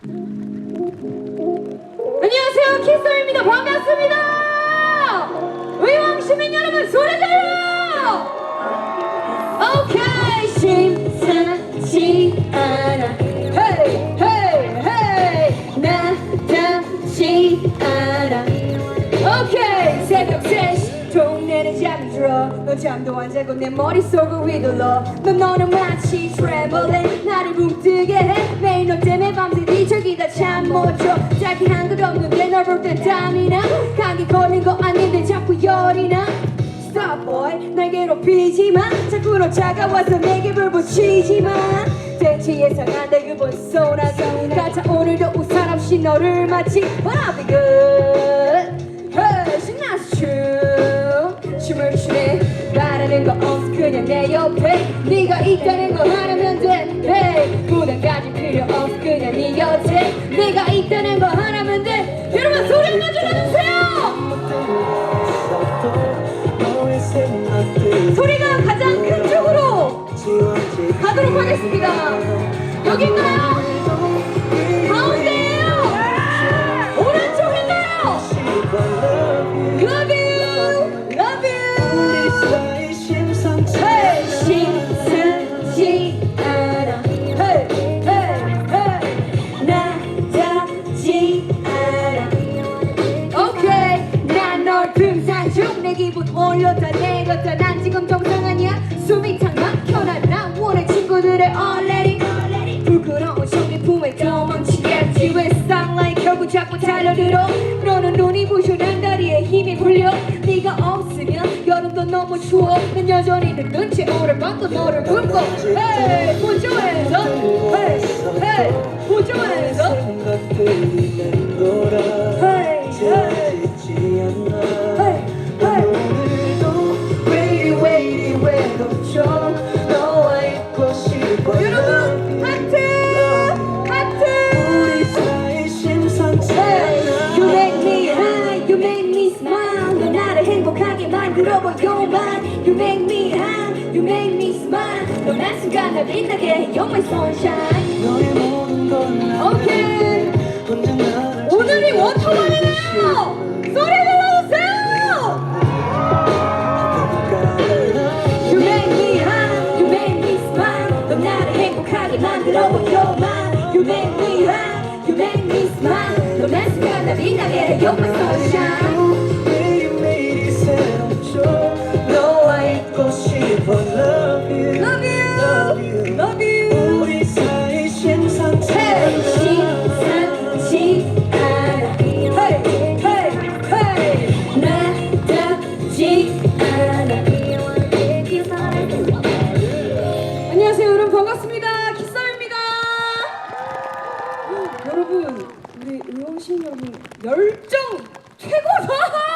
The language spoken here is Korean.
안녕하세요 키스입니다. 반갑습니다. 의왕 시민 여러분 소리 질러 오케이 심상치 않아 헤이 헤이 너 잠도 안 자고 내 머릿속을 휘둘러. 너 너는 마치 트래블링 나를 뭉뜨게 해. 매일 너 때문에 밤새 뒤척이다 참 못줘 짧게 한것 없는데 널볼땐 땀이 나. 감기 걸린 거 아닌데 자꾸 열이 나. Stop boy. 날 괴롭히지 마. 자꾸 너 차가워서 내게 불 붙이지 마. 대체 예상한다 그번 쏘나서 가자 오늘도 우산 없이 너를 맞지 But I'll 있다는 거 하나면 돼. Hey, 부담 가질 필요 없어. 그냥 네 곁에 네가 있다는 거 하나면 돼. 여러분 소리 한번 질러주세요. 소리가 가장 큰 쪽으로 가도록 하겠습니다. 여긴가요? 내 기분 올렸다 내렸다. 난 지금 정상 아니야. 숨이 탁 막혀나 난 원해 친구들의 already. 부끄러운 쇼리 품에 도망치겠지 왜 쌍라인 결국 자꾸 달려들어. 너는 눈이 부셔 난 다리에 힘이 풀려. 네가 없으면 여름도 너무 추워. 난 여전히 늦은 채 오늘 밤도 너를 굶고. 헤이 보조해서. 헤이 행복하게 만들어 보여만 You make me high, you make me smile 너난 순간 날 빛나게 해 You're my sunshine 너의 모든 걸 오케이 오늘이 워터만이네요 소리 질러주세요 You make me high, you make me smile 너 나를 행복하게 만들어 보여만 여러분, 우리 의원신 여러분 열정 최고다.